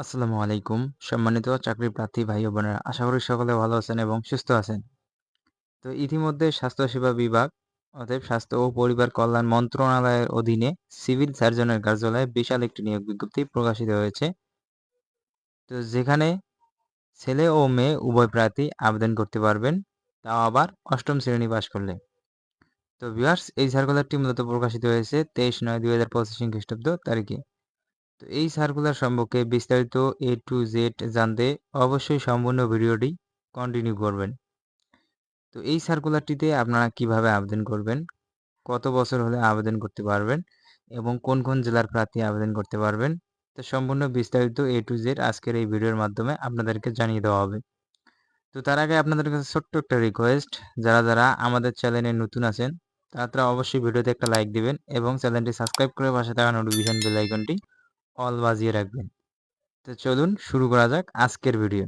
আসসালামু আলাইকুম। সম্মানিত চাকরি প্রার্থী ভাই বোনেরা, আশা করি সকলে ভালো আছেন এবং সুস্থ আছেন। তো ইতিমধ্যে স্বাস্থ্যসেবা বিভাগ অতএব স্বাস্থ্য ও পরিবার কল্যাণ মন্ত্রণালয়ের অধীনে সিভিল সার্জনের কার্যালয়ে বিশাল একটি নিয়োগ বিজ্ঞপ্তি প্রকাশিত হয়েছে। তো যেখানে ছেলে ও মেয়ে উভয় প্রার্থী আবেদন করতে পারবেন, তাও আবার অষ্টম শ্রেণি পাশ করলে। তো ভিউয়ার্স এই সার্কুলারটি মূলত প্রকাশিত হয়েছে তেইশ নয় দুই হাজার পঁচিশ খ্রিস্টাব্দ তারিখে। তো এই সার্কুলার সম্পর্কে বিস্তারিত এ টু জেড জানতে অবশ্যই সম্পূর্ণ ভিডিওটি কন্টিনিউ করবেন। তো এই সার্কুলারটিতে আপনারা কীভাবে আবেদন করবেন, কত বছর হলে আবেদন করতে পারবেন এবং কোন কোন জেলার প্রার্থী আবেদন করতে পারবেন, তো সম্পূর্ণ বিস্তারিত এ টু জেড আজকের এই ভিডিওর মাধ্যমে আপনাদেরকে জানিয়ে দেওয়া হবে। তো তার আগে আপনাদের কাছে ছোট্ট একটা রিকোয়েস্ট যারা যারা আমাদের চ্যানেলে নতুন আছেন, তারা অবশ্যই ভিডিওতে একটা লাইক দিবেন এবং চ্যানেলটি সাবস্ক্রাইব করে পাশে থাকা নোটিফিকেশন বেল আইকনটি অল বাজিয়ে রাখবেন। তো চলুন শুরু করা যাক আজকের ভিডিও।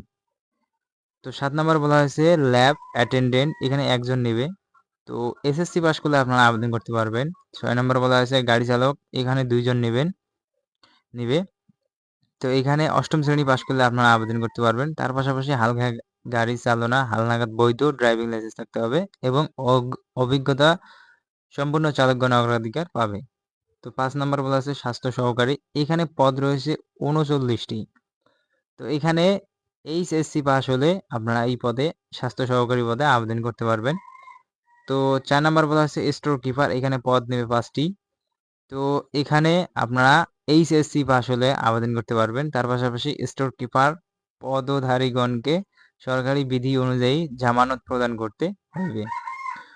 তো সাত নম্বর বলা হয়েছে ল্যাব অ্যাটেন্ডেন্ট এখানে একজন নেবে। তো এসএসসি পাস করলে আপনারা আবেদন করতে পারবেন। ছয় নম্বর বলা হয়েছে, গাড়ি চালক এখানে দুইজন নেবেন, নিবে। তো এখানে অষ্টম শ্রেণি পাশ করলে আপনারা আবেদন করতে পারবেন। তার পাশাপাশি হালকা গাড়ি চালনা, হালনাগাদ বৈধ ড্রাইভিং লাইসেন্স থাকতে হবে এবং অভিজ্ঞতা সম্পূর্ণ চালকগণ অগ্রাধিকার পাবে। তো পাঁচ নাম্বার বলা আছে স্বাস্থ্য সহকারী। এখানে পদ রয়েছে উনচল্লিশটি তো এখানে এইচএসসি পাস হলে আপনারা এই পদে, স্বাস্থ্য সহকারী পদে আবেদন করতে পারবেন। তো চার নাম্বার বলা হচ্ছে স্টোর কিপার, এখানে পদ নেবে পাঁচটি। তো এখানে আপনারা এইচএসসি পাস হলে আবেদন করতে পারবেন। তার পাশাপাশি স্টোর কিপার পদধারীগণকে সরকারি বিধি অনুযায়ী জামানত প্রদান করতে হবে।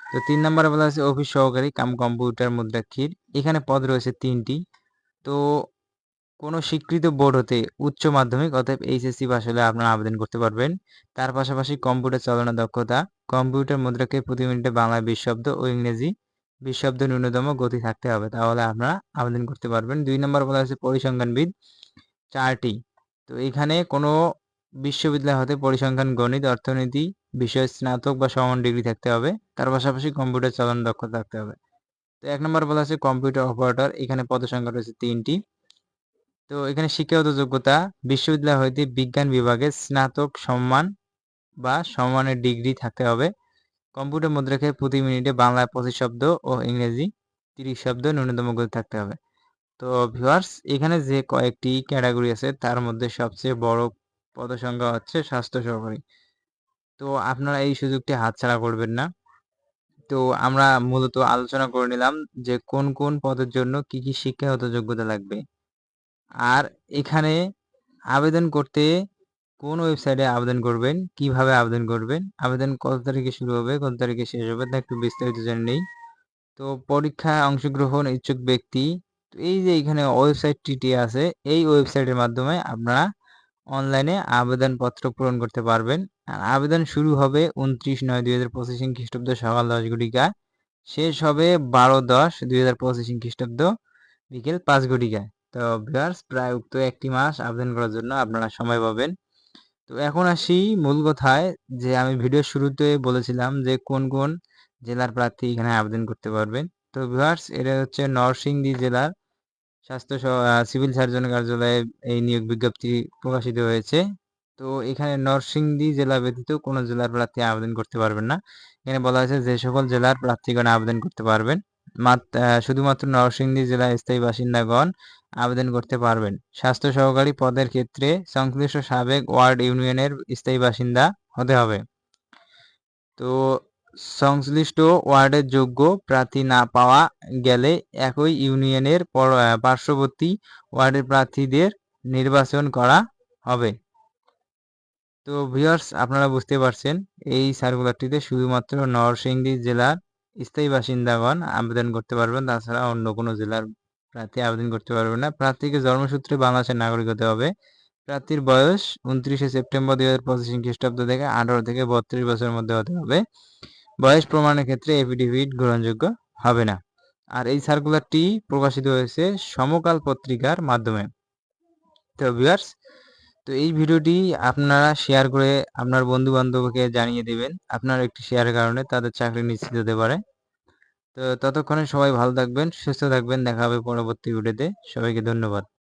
তো তিন নম্বরে বলা হচ্ছে অফিস সহকারী, কাম কম্পিউটার মুদ্রাক্ষীর। এখানে পদ রয়েছে তিনটি। তো কোনো স্বীকৃত বোর্ড হতে উচ্চ মাধ্যমিক অতএব এইচএসসি পাস হলে আপনারা আবেদন করতে পারবেন। তার পাশাপাশি কম্পিউটার চালানো দক্ষতা, কম্পিউটার মুদ্রাকে প্রতি মিনিটে বাংলা বিশ শব্দ ও ইংরেজি বিশ শব্দ ন্যূনতম গতি থাকতে হবে, তাহলে আপনারা আবেদন করতে পারবেন। দুই নম্বর বলা হচ্ছে পরিসংখ্যানবিদ, চারটি। তো এখানে কোনো বিশ্ববিদ্যালয় হতে পরিসংখ্যান, গণিত, অর্থনীতি বিষয়ে স্নাতক বা সমান ডিগ্রি থাকতে হবে। তার পাশাপাশি কম্পিউটার চালানো দক্ষতা থাকতে হবে। তো এক নম্বর বলা আছে কম্পিউটার অপারেটর এখানে পদসংখ্যা রয়েছে তিনটি। তো এখানে শিক্ষাগত যোগ্যতা, বিশ্ববিদ্যালয় হইতে বিজ্ঞান বিভাগে স্নাতক সম্মান বা সম্মানের ডিগ্রি থাকতে হবে। কম্পিউটার মুদ্রাকে প্রতি মিনিটে বাংলায় পঁচিশ শব্দ ও ইংরেজি তিরিশ শব্দ ন্যূনতম গতি থাকতে হবে। তো ভিউয়ার্স এখানে যে কয়েকটি ক্যাটাগরি আছে, তার মধ্যে সবচেয়ে বড় পদসংখ্যা হচ্ছে স্বাস্থ্য সহকারী। তো আপনারা এই সুযোগটি হাতছাড়া করবেন না। তো আমরা মূলত আলোচনা করে নিলাম যে কোন কোন পদের জন্য কি কি শিক্ষাগত যোগ্যতা লাগবে। আর এখানে আবেদন করতে কোন ওয়েবসাইটে আবেদন করবেন, কীভাবে আবেদন করবেন, আবেদন কত তারিখে শুরু হবে, কত তারিখে শেষ হবে তা একটু বিস্তারিত জেনে নেই। তো পরীক্ষায় অংশগ্রহণ ইচ্ছুক ব্যক্তি, তো এই যে এখানে ওয়েবসাইটটি আছে, এই ওয়েবসাইটের মাধ্যমে আপনারা অনলাইনে আবেদনপত্র পূরণ করতে পারবেন। আর আবেদন শুরু হবে উনত্রিশ নয় দুই হাজার পঁচিশ খ্রিস্টাব্দ সকাল দশ ঘটিকা। শেষ হবে বারো দশ দুই হাজার পঁচিশ খ্রিস্টাব্দ বিকেল পাঁচ ঘটিকায় তো ভিউয়ার্স, প্রায় উক্ত একটি মাস আবেদন করার জন্য আপনারা সময় পাবেন। তো এখন আসি মূল কথায় যে আমি ভিডিও শুরুতে বলেছিলাম যে কোন কোন জেলার প্রার্থী এখানে আবেদন করতে পারবেন। তো ভিউয়ার্স, এটা হচ্ছে নরসিংদী জেলার স্বাস্থ্য সিভিল সার্জন কার্যালয়ে এই নিয়োগ বিজ্ঞপ্তি প্রকাশিত হয়েছে। তো এখানে নরসিংদী জেলা ব্যতীত কোনো জেলার প্রার্থী আবেদন করতে পারবেন না। এখানে বলা হয়েছে যে সকল জেলার প্রার্থীগণ আবেদন করতে পারবেন। শুধুমাত্র নরসিংদী জেলার স্থায়ী বাসিন্দাগণ আবেদন করতে পারবেন। স্বাস্থ্য সহকারী পদের ক্ষেত্রে সংশ্লিষ্ট সাবেক ওয়ার্ড ইউনিয়নের স্থায়ী বাসিন্দা হতে হবে। তো সংশ্লিষ্ট ওয়ার্ডের যোগ্য প্রার্থী না পাওয়া গেলে একই ইউনিয়নের পার্শ্ববর্তী ওয়ার্ডের প্রার্থীদের নির্বাচন করা হবে। তো ভিউয়ার্স আপনারা বুঝতে পারছেন, এই সার্কুলারটিতে শুধুমাত্র নরসিংদী জেলার স্থায়ী বাসিন্দাগণ আবেদন করতে পারবেন। তাছাড়া অন্য কোনো জেলার প্রার্থী আবেদন করতে পারবে না। প্রার্থীকে জন্মসূত্রে বাংলাদেশের নাগরিক হতে হবে। প্রার্থীর বয়স উনত্রিশে সেপ্টেম্বর দুই হাজার পঁচিশ খ্রিস্টাব্দ থেকে আঠারো থেকে বত্রিশ বছরের মধ্যে হতে হবে। বয়স প্রমাণের ক্ষেত্রে এফিডেভিট গ্রহণযোগ্য হবে না। আর এই সার্কুলারটি প্রকাশিত হয়েছে সমকাল পত্রিকার মাধ্যমে। তো ভিউয়ার্স তো এই ভিডিওটি আপনারা শেয়ার করে আপনার বন্ধু বান্ধবকে জানিয়ে দেবেন। আপনার একটি শেয়ারের কারণে তাদের চাকরি নিশ্চিত হতে পারে। তো ততক্ষণে সবাই ভালো থাকবেন, সুস্থ থাকবেন। দেখা হবে পরবর্তী ভিডিওতে সবাইকে ধন্যবাদ।